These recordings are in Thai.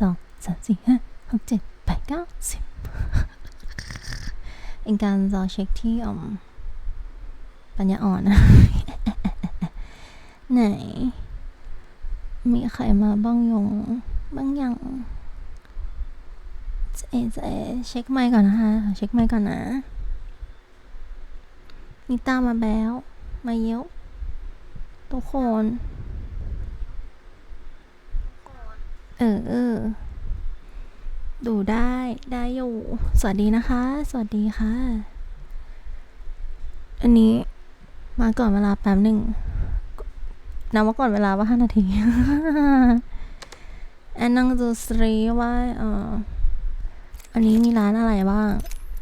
สองสามสี่ห้าหกเจ็ดแปดเก้าสิบเป็นการรอเช็คที่อ่อมปัญญาอ่อนนะไหน มีใครมาบ้างยงบ้างยังเจ๊เจ๊เช็คไมค์ก่อนนะคะเช็คไมค์ก่อนนะนิต้ามาแบ้ว มาเยอะทุกคน เออเออ ดูได้ได้อยู่ สวัสดีนะคะ สวัสดีค่ะ อันนี้มาก่อนเวลาแป๊บหนึ่งนับว่าก่อนเวลาว่าห้านาทีแอนนังดูสตรีว่าเอออันนี้มีร้านอะไรบ้าง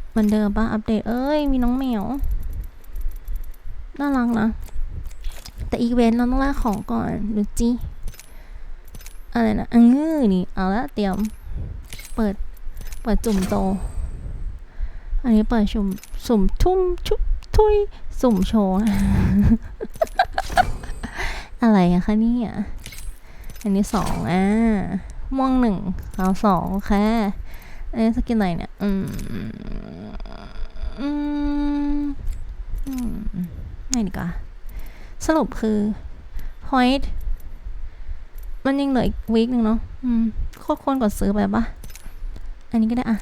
เหมือนเดิมป่ะ อัปเดต เอ้ย มีน้องแมวน่ารักนะ แต่อีเวนต์เราต้องแลกของก่อน ดูจิ อะไรนะเออนี่ เอาละเตรียม เปิด เปิดจุ่มโต อันนี้เปิดสุ่มสุ่มทุ่มชุบทุยสุ่มโชว์อะไรอะคะเนี่ยอันนี้สองอะม่วงหนึ่งเอาสองโอเคอันนี้สกินอะไรเนี่ย อืม อืม อืม ไม่ดีกว่า สรุปคือ point มันยังเหลืออีกวีคหนึ่งเนาะอืมโคตรควรกดซื้อไปปะอันนี้ก็ได้อะ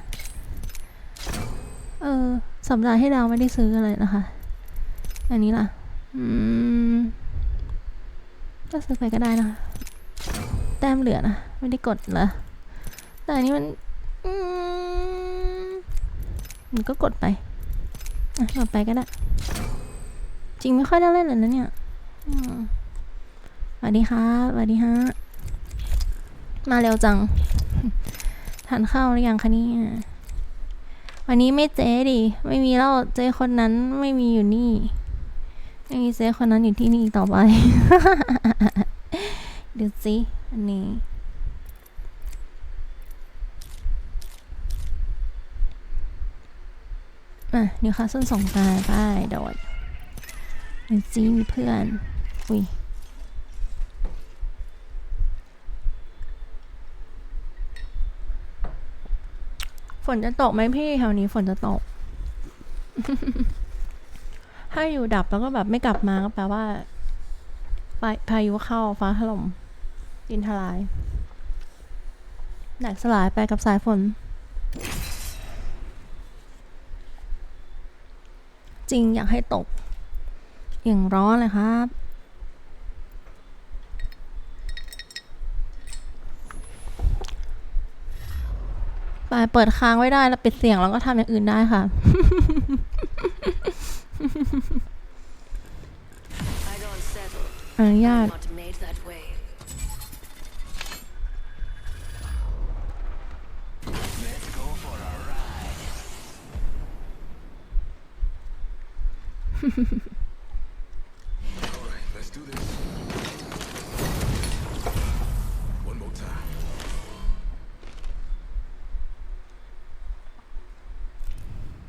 เออสัปดาห์ที่เราไม่ได้ซื้ออะไรนะคะ อันนี้ล่ะ อืมก็ซื้อไปก็ได้นะคะ แต้มเหลือนะ ไม่ได้กดเหรอ แต่อันนี้มัน อืมมันก็กดไป อะกดไปก็ได้ จริงไม่ค่อยได้เล่นเลยนะเนี่ยสวัสดีครับสวัสดีฮะ มาเร็วจัง ทานข้าวหรือยังคะนี่วันนี้ไม่เจ๊ดิ ไม่มีแล้วเจ๊คนนั้นไม่มีอยู่นี่ ไม่มีเจ๊คนนั้นอยู่ที่นี่ต่อไป ดูสิอันนี้อะนิวคาสเซิลส่งตายไปโดดดูสิมีเพื่อน อุ้ย ฝนจะตกไหมพี่แถวนี้ฝนจะตก ถ้าอยู่ดับแล้วก็แบบไม่กลับมาก็แปลว่าพาพายุเข้าฟ้าถล่มดินทลายแหลกสลายไปกับสายฝน จริงอยากให้ตก อย่างร้อนเลยครับ ไปเปิดค้างไว้ได้แล้วปิดเสียงแล้วก็ทำอย่างอื่นได้ค่ะ อนุญาต Not made that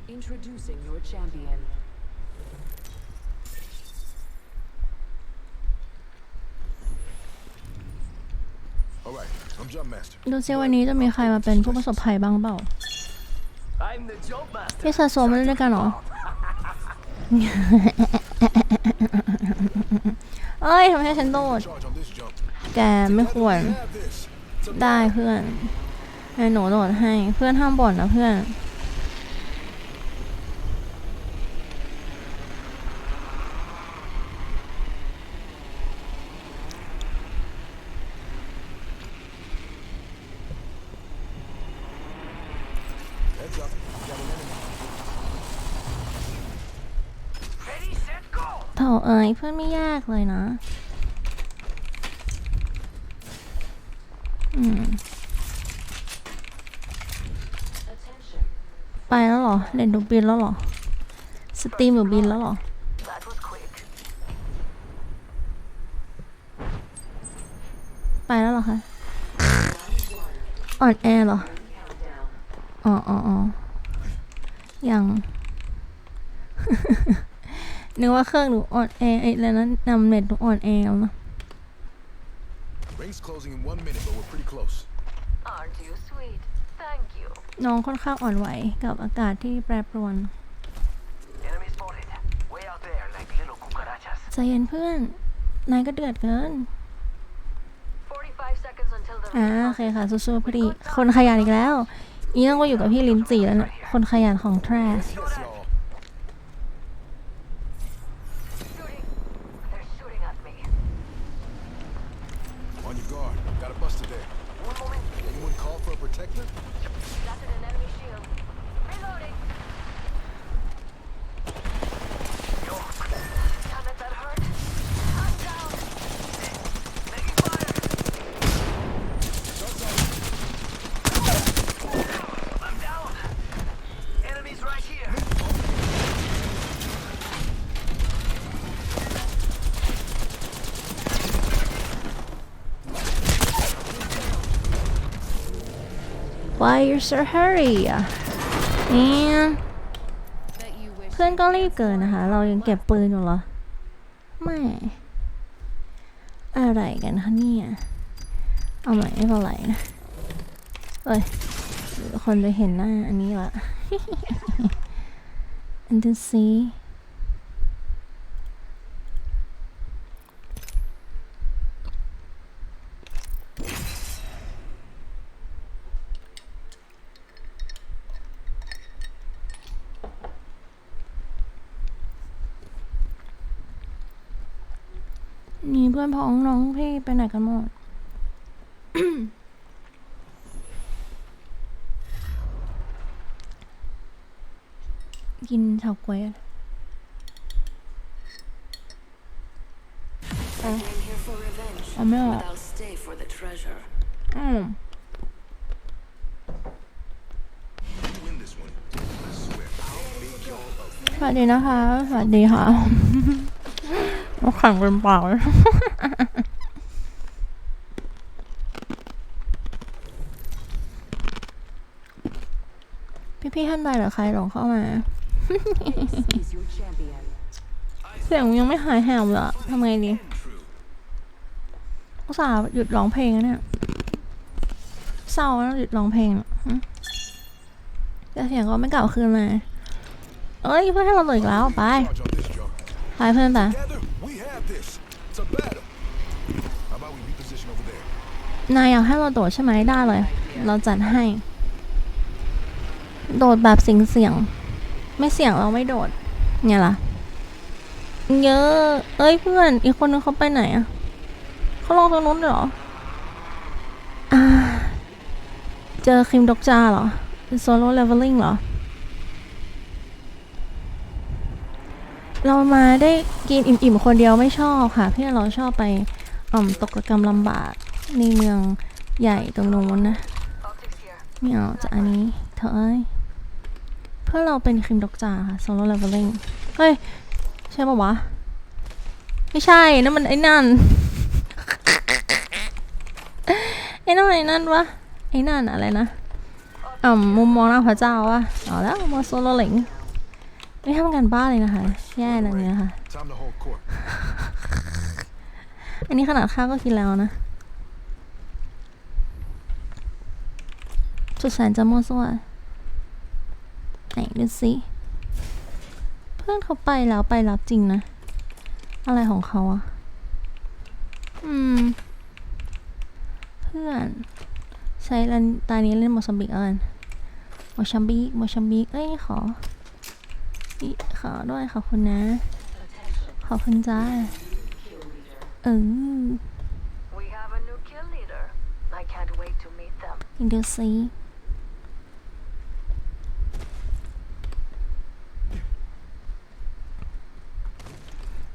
Introducing your champion. All right, I'm Jump Master. ดูซิวันนี้จะมีใครมาเป็นผู้ประสบภัยบ้างเปล่า I'm the job master. พี่สะสมมาเล่นด้วยกันเหรอ เอ้ยทำไมให้ฉันโดด Charge on this jump. แกไม่ควร Have this. ได้เพื่อนให้หนูโดดให้ เพื่อนห้ามบ่นนะเพื่อน Heads up. Got an enemy. Ready, set, go. เถาเอ้ยเพื่อนไม่ยากเลยนะ อืม ไปแล้วเหรอ เล่นดูบินแล้วเหรอ สตรีมหรือบินแล้วเหรอไปแล้วเหรอคะ อ่อนแอเหรอ อ๋ออ๋ออ๋อยัง นึกว่าเครื่องหนูอ่อนแอไอ้แล้วนั้นนำเน็ตหนูอ่อนแอแล้วนะ Ring's closing in one minute, but we're pretty close. Aren't you sweet? Thank you. น้องค่อนข้างอ่อนไหวกับอากาศที่แปรปรวน Enemy spotted. Way out there, like little cucarachas. ใจเย็นเพื่อน นายก็เดือดเกิน45 seconds until the อ่าโอเคค่ะสู้ๆพอดีคนขยันอีกแล้ว อีนั่งมาอยู่กับพี่ลิ้นจีแล้วนะคนขยันของแทร yes, y'all. shooting. They're shooting at me. On your guard. Got a buster there. One moment. Anyone call for a protector? Planted an enemy shield. Reloading. Yo. Damn it, that hurt. I'm down. Making fire. I'm down. Enemies right here. ว Why you're so hurry อะเนี่ยเพื่อนก็รีบเกินนะคะ เรายังเก็บปืนอยู่เหรอ ไม่ อะไรกันคะเนี่ย เอาใหม่ไม่เป็นไรนะเอ้ย คนจะเห็นหน้าอันนี้ละอันดู ซีนี่เพื่อนพ้องน้องพี่ไปไหนกันหมดกินเฉาก๊วยอะ I came here for revenge, เอาไม่ออก but I'll stay for the treasure. อืม You win this one. I swear, I'll make y'all a สวัสดีนะคะ สวัสดีค่ะเรา แข่งเป็นเปล่าเลยพี่ๆท่านใดหรือใครหลงเข้ามา เสียงยังไม่หายแหบเลยอะทำไงดีอุตส่าห์หยุดร้องเพลงแล้วเนี่ยเศร้าแล้วหยุดร้องเพลงแต่เสียงก็ไม่กลับคืนมาเอ้ยเพื่อนให้เราหลืออีกแล้วไปไปเพื่อนไป Together, we have this. It's a battle. How about we reposition over there? นายอยากให้เราโดดใช่ไหมได้เลย เราจัดให้ โดดแบบเสียงเสียงๆไม่เสียงเราไม่โดดไงล่ะ เยอะ เอ้ยเพื่อน อีกคนนึงเขาไปไหนอะเขาลงตรงนู้นเหรออ่าเจอคิมด็อกจาเหรอโซโล่เลเวลลิ่งเหรอ เรามาได้กินอิ่มๆคนเดียวไม่ชอบค่ะ เพื่อนเราชอบไปอ่อมตกกรรมลำบาก ในเมืองใหญ่ตรงโน้นนะไม่เอาจากอันนี้เธอเอ้ยเพื่อเราเป็นคริมดอกจ่าค่ะ solo leveling เฮ้ย ใช่ปะวะ ไม่ใช่นั่นมันไอ้นั่นไอ้นั่นไอ้นั่นวะไอ้นั่นอะไรนะอ่ามุมมองหน้าพระเจ้าวะเอาแล้วมาโซโลเล็งไม่ทำกันบ้าเลยนะคะแย่เลยเนี่ยค่ะ อันนี้ขนาดข้าวก็กินแล้วนะ สุดแสนจะมั่วซั่วไหนดูสิเพื่อนเขาไปแล้วไปรับจริงนะ อะไรของเขาอะอืม เพื่อน ใช้ลันตานี้เล่นโมซัมบิกเอากันโมซัมบิกโมซัมบิกเอ้ยขออีขอด้วยขอบคุณนะ ขอบคุณจ้าเออ We have a new kill leader. I can't wait to meet them. ดูสิ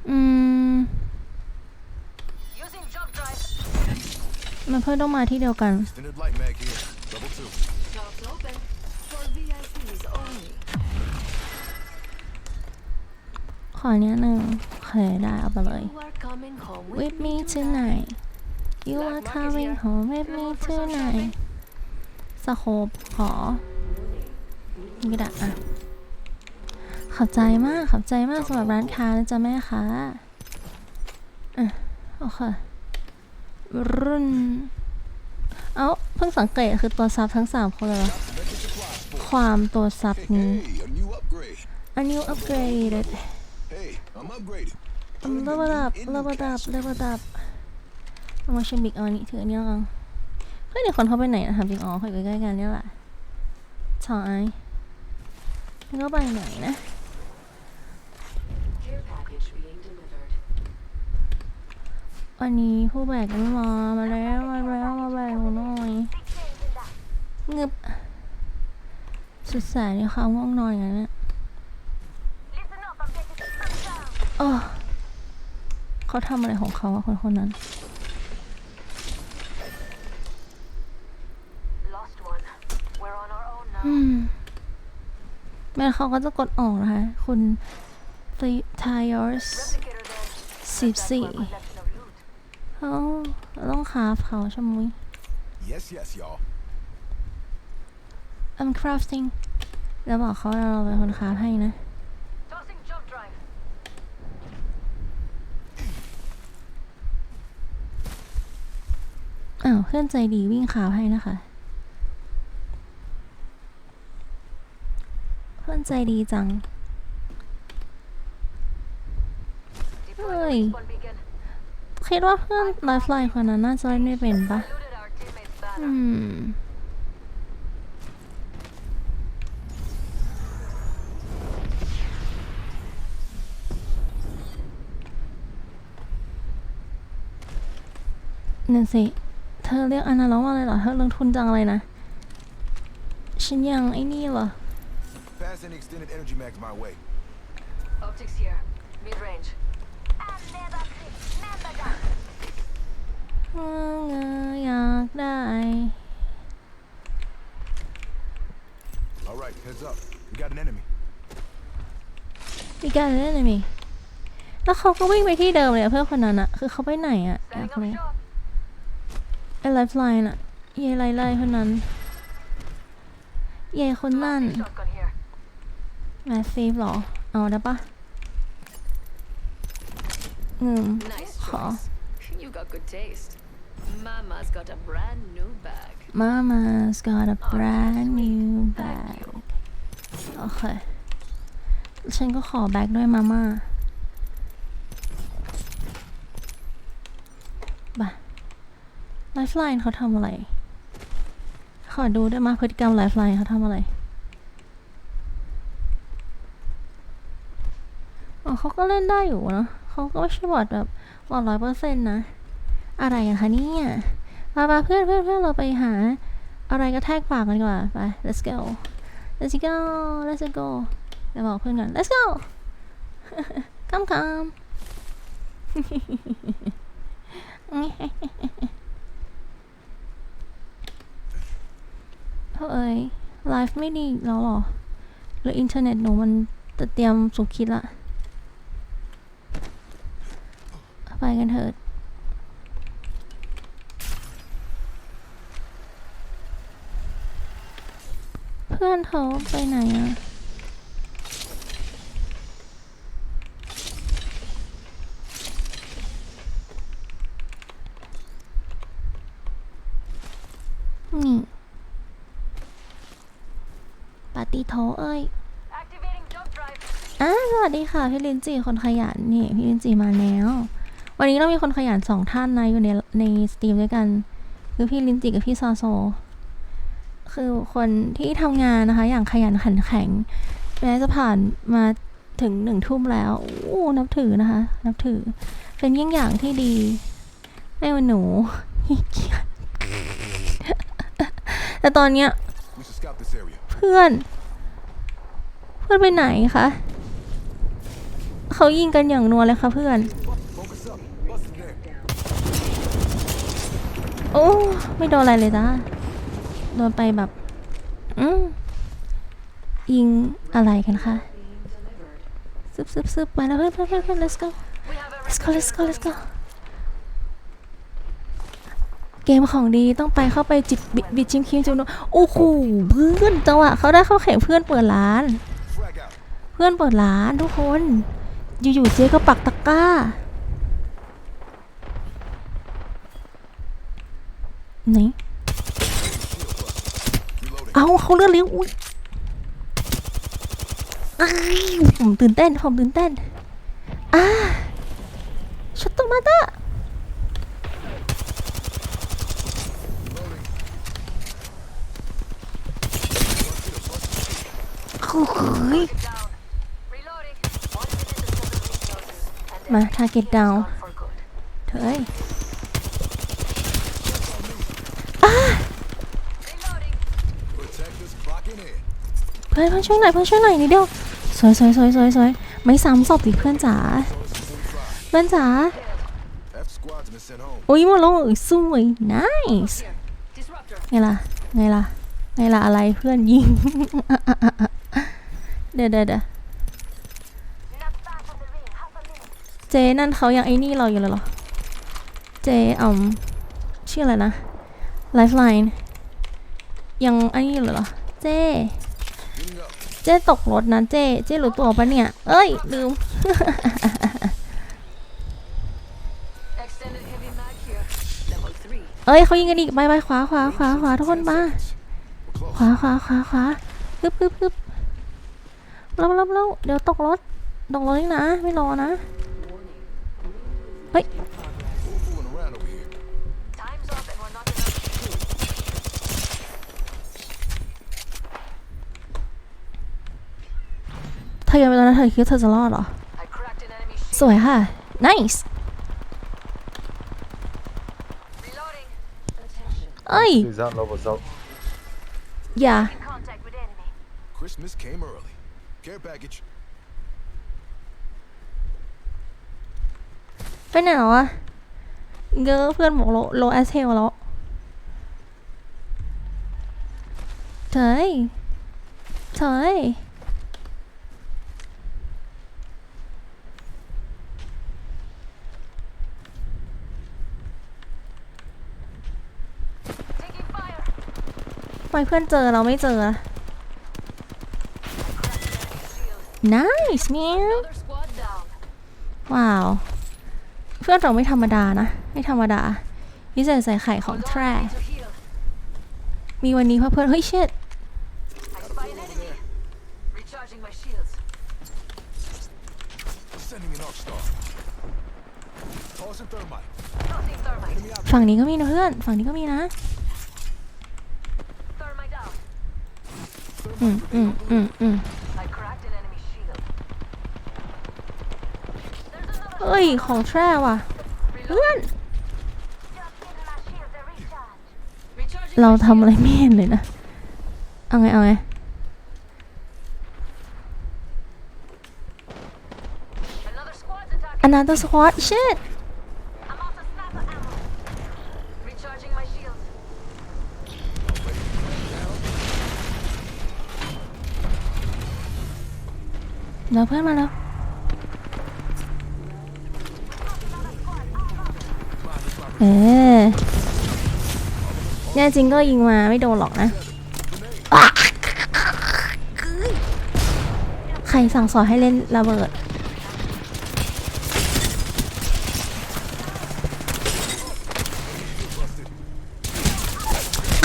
อืม Using jump drive. มัน เพื่อนต้องมาที่เดียวกัน Extended light mag here. Double two. Shops open for VIPs only. ขอเนี้ยหนึ่งโอเคได้เอาไปเลย You are coming home with, with me tonight you are coming home with me tonight สโคปขอนี่ก็ได้อะขอบใจมาก ขอบใจมากสำหรับร้านค้านะจ๊ะแม่ค้าอะโอเค รุ่น เอาเพิ่งสังเกตคือตัวซับทั้งสามคนเลย ความตัวซับนี้ a new upgrade. อันนี้อัปเกรด Hey, I'm upgraded. เลเวลดับเลเวลดับเลเวลดับเอามาเชมิกเอาอันนี้ถืออันนี้แล้วกันเฮ้ยเดี๋ยวคนเขาไปไหนนะถามจริงอ๋อเขาอยู่ใกล้ๆกันนี่แหละชายนี่ก็ไปไหนนะ Care package being delivered. วันนี้ผู้แบกกันมามาแล้วมาแล้วมาแบกหนูหน่อยเงึบสุดแสนในความง่วงนอนอย่างนี้นโอ้เขาทำอะไรของเขาอะคนคนนั้นอืมแม่เขาก็จะกดออกนะคะ คุณ Tires Replicator there. สิบสี่ เขาเราต้องคราฟเขาใช่ไหม Yes, yes, y'all. I'm crafting แล้วบอกเขาเราเป็นคนคราฟให้นะ Tossing jump drive. อ้าวเพื่อนใจดีวิ่งคราฟให้นะคะ เพื่อนใจดีจัง Deploy the Oi. Respawn beacon. คิดว่าเพื่อนไลฟ์ไลน์คนนั้นน่าจะเล่นไม่เป็นปะ Looted our teammates' อื banner. มนั่นสิ เธอเรียกอันนั้นร้องว่าอะไรเหรอ เธอลงทุนจังอะไรนะ ฉันยังไอ้นี่เหรอ Pass any extended energy mags my way. Optics here. Mid range. เอออยากได้ All right, heads up. We got an enemy. มีการเล่นเลยมีแล้วเขาก็วิ่งไปที่เดิมเลยอะเพื่อนคนนั้นอะคือเขาไปไหนอะอยาก Setting up รู้ shop. ไอ้ไลฟ์ไลน์อะเยไลไลคนนั้นเยคนนั่น Plastic shotgun here. แมสซีฟหรอ เอาได้ปะอืม Nice Huh. choice. You got good taste. Mama's got a brand new bag. Mama's got a brand new bag โอเค ฉันก็ขอแบกด้วยมาม่าบ่ะไลฟ์ไลน์เขาทำอะไร ขอดูได้ไหมยพฤติกรรมไลฟ์ไลน์เขาทำอะไรอ๋อเขาก็เล่นได้อยู่เนอะเขาก็ไม่ใช่บอดแบบบอดร้อยเปอร์เซ็นต์นะ อะไรกันคะเนี่ยมามาเพื่อนเพื่อนเพื่อนเราไปหา อะไรก็แทกปากกันดีกว่า ไป let's go let's go let's go เดี๋ยวบอกเพื่อนก่อน let's go come come เอ้ยไลฟ์ไม่ดีแล้วหรอ หรืออินเทอร์เน็ตหนูมันจะเตรียมสุขคิดละ ไปกันเถิด พื่อนเขาไปไหนอะนี่ปาติโทเอ้ย Activating jump drive. อ่าสวัสดีค่ะ พี่ลินจีคนขยันนี่ พี่ลินจีมาแล้ว วันนี้เรามีคนขยันสองท่านนะอยู่ในในสตรีมด้วยกัน คือพี่ลินจีกับพี่ซอโซ คือคนที่ทำงานนะคะ อย่างขยันขันแข็งแม้จะผ่านมาถึงหนึ่งทุ่มแล้วโอ้นับถือนะคะ นับถือ เป็นเยี่ยงอย่างที่ดีให้วันหนูขี้เกียจแต่ตอนเนี้ยเพื่อน เพื่อนไปไหนคะเขายิงกันอย่างนัวเลยค่ะเพื่อน โอ้ ไม่โดนอะไรเลยจ้า โดนไปแบบ อืมยิงอะไรกันคะซึบซึบซึบไปแล้วเพื่อนเพื่อนเพื่อนเพื่อน let's go let's go let's go let's go เกมของดีต้องไปเข้าไปจิบบิดชิมคิมจุนโอ้โหเพื่อนจังหวะเขาได้เข้าแข่งเพื่อนเปิดร้าน เพื่อนเปิดร้านทุกคน อยู่ๆเจ๊ก็ปักตะกร้าไหน เอาเขาเลือดเลี้ยงอุ้ยผมตื่นเต้นผมตื่นเต้นอ่าช็อตโตมาตะมาทาร์เก็ตดาวเธอเอ้ย Reloading. Protectors clocking in. เพื่อนเพื่อนช่วยหน่อยเพื่อนช่วยหน่อยนิดเดียวสวยสวยสวยสวยสวยไม่ซ้ำศพดิเพื่อนจ๋าเพื่อนจ๋าอุ้ยหมดแล้วเอ้ยสวย nice ไงล่ะไงล่ะไงล่ะอะไรเพื่อนยิงเดี๋ยวเดี๋ยวเดะเจนั่นเขายังไอ้นี่เราอยู่เลยเหรอเจอืมชื่ออะไรนะ lifeline ยังไอ้นี่เลยเหรอเจ เจตกรถนะเจ๊เจ๊รู้ตัวปะเนี่ย เอ้ย ลืม เอ้ยเขายิงกันอีกไปไปขวาขวาขวาขวาทุกคนมาขวาขวาขวาขวาฮึบฮึบฮึบเร็วเร็วเร็วเดี๋ยวตกรถตกรถนี่นะ ไม่รอนะ เฮ้ย อยังไปตอนนั้นเธอคิดว่าเธอจะรอดเหรอ I cracked an enemy shield. สวยค่ะ nice Reloading. Attention. เอ้ย He's out, levels out. อย่า In contact with enemy. Christmas came early. Care package. ไปไหนเหรอวะเกอเพื่อนบอกโลโลแอสเทลแล้วเถยเถย Taking fire. ทำ ไมเพื่อนเจอเราไม่เจอ nice เนี่ยว้าว เพื่อนเราไม่ธรรมดานะ ไม่ธรรมดาวิเศษใส่ไข่ของแทรมีวันนี้พราเพื่อน เฮ้ยเชิดฝั่งนี้ก็มีนะเพื่อน ฝั่งนี้ก็มีนะ อืมอืมอืมอืม I cracked an enemy shield. There's another. เอ้ย ของแทรว่ะเพื่อน Just giving my shields a recharge. Recharging เรา my ทำอะไร shield. ไม่เห็นเลยนะ เอาไง เอาไง Another squad's attacking. another squad shit เดี๋ยวเพื่อนมาแล้วเออแน่จริงก็ยิงมาไม่โดนหรอกนะ ใครสั่งสอนให้เล่นระเบิด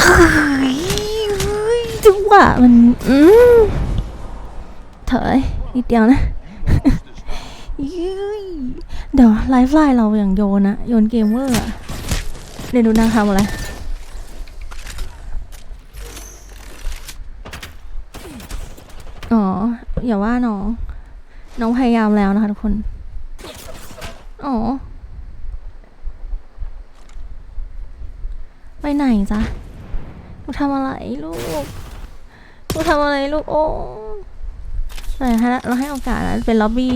เฮ้ยเฮ้ยจังหวะมัน อืมเถอย นิดเดียวนะยื้ยเดี๋ยวไลฟ์ไลน์เราอย่างโยนะโยนเกมเวอร์อะเดี๋ยวดูนางทำอะไรอ๋ออย่าว่าน้อง น้องพยายามแล้วนะคะทุกคน อ๋อ ไปไหนจ๊ะหนูทำอะไรลูกหนูทำอะไรลูกโอ้ ไหนฮะเราให้โอกาสนะเป็นล็อบบี้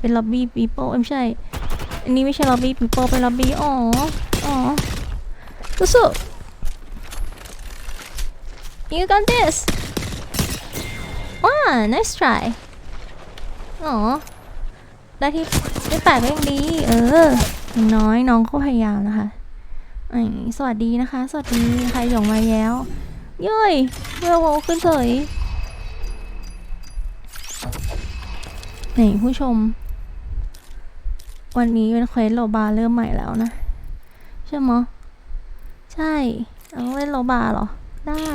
เป็นล็อบบี้ปีโป้ไม่ใช่ อันนี้ไม่ใช่ล็อบบี้ปีโป้เป็นล็อบบี้อ๋ออ๋อสู้ๆ you got this ว้า nice try อ๋อได้ที่ได้แปดก็ยังดีเอออย่างน้อยน้องก็พยายามนะคะสวัสดีนะคะ สวัสดีใครหยงมาแล้วเย้ยเมื่อโวขึ้นเฉย นี่ผู้ชม วันนี้เป็นเควสโลบาเริ่มใหม่แล้วนะ ใช่ไหมใช่เราเล่นโลบาเหรอ ได้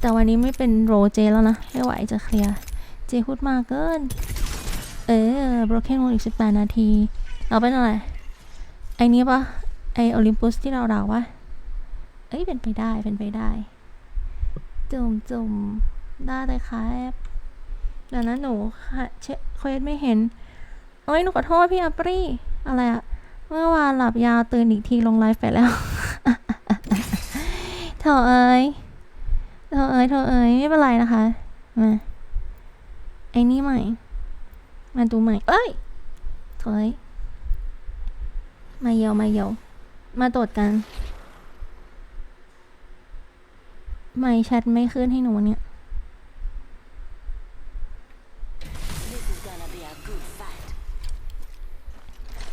แต่วันนี้ไม่เป็นโรเจแล้วนะ ไม่ไหวจะเคลียร์ เจพูดมากเกิน เออ broken wall อีกสิบแปดนาที เราเป็นอะไร ไอ้นี้ปะไอโอลิมปุสที่เราเดาว่าเอ้ย เป็นไปได้ เป็นไปได้ จุ่มจุ่มได้เลยครับ เดี๋ยวนะหนูคะเชเควสไม่เห็นเอ้ยหนูขอโทษพี่อัปรีอะไรอะเมื่อวานหลับยาวตื่นอีกทีลงไลฟ์ไปแล้วเถอเอ้ยเถอเอ้ยเถอเอ้ยไม่เป็นไรนะคะมาไอ้นี่ใหม่ มาดูใหม่ เอ้ยเถอเอ้ยมาเยยวมาเยยวมาตรวจกัน ไม่แชทไม่ขึ้นให้หนูเนี่ย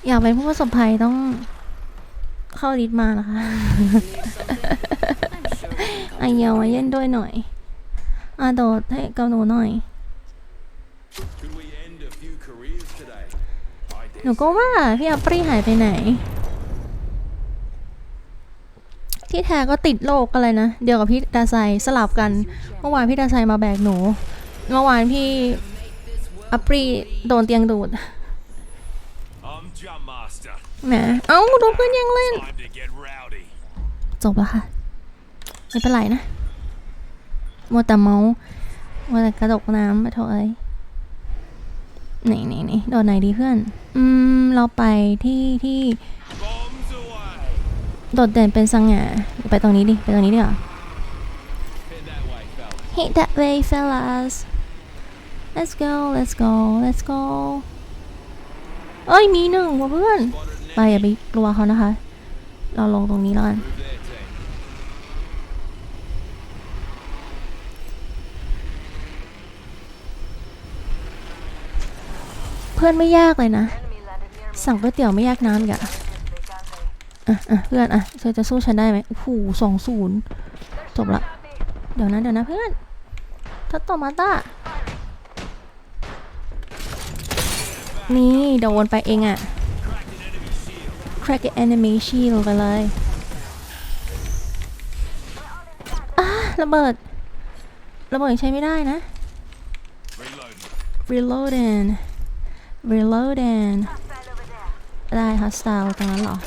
อยากเป็นผู้ประสบภัยต้องเข้าดิสมานะคะไอเยาวมาเย็นด้วยหน่อยอาโดดให้กับหนูหน่อย หนูก็ว่าพี่อัปรีหายไปไหน ที่แท้ก็ติดโรคอะไรนะ เดียวกับพี่ดาไซสลับกัน เมื่อวานพี่ดาไซมาแบกหนู เมื่อวานพี่อัปรีโดนเตียงดูด I'm Jump Master. แหมเอ้าโดนเพื่อนแยังเล่น Time to get rowdy. จบแล้วค่ะ ไม่เป็นไรนะมัวแต่เมาส์มัวแต่กระดกน้ำมาเถอะเอ้ยไหนไหนไหนโดนไหนดีเพื่อน อืม เราไปที่ที่ Bombs away. โดดเด่นเป็นสง่าไปตรงนี้ดิ ไปตรงนี้ดีกว่า Head that way, fella. Hit that way fellas let's go let's go let's go เอ้ยมีหนึ่งว่ะเพื่อนไปอย่าไปกลัวเขานะคะ เราลงตรงนี้แล้วกันเพื่อนไม่ยากเลยนะ สั่งก๋วยเตี๋ยวไม่ยากน้ำอีกอะอะอะเพื่อนอะเธอจะสู้ฉันได้ไหมโอ้โหสองศูนย์ They're Stop shooting lah. at me. เดี๋ยวนะเดี๋ยวนะเพื่อนทัตโตมาต้า นี่โดนไปเองอะ่ะ crack the enemy shield ไปเลยอะระเบิด ระเบิดใช้ไม่ได้นะ reloading reloading ได้ hostile ตรงนั้นหรอ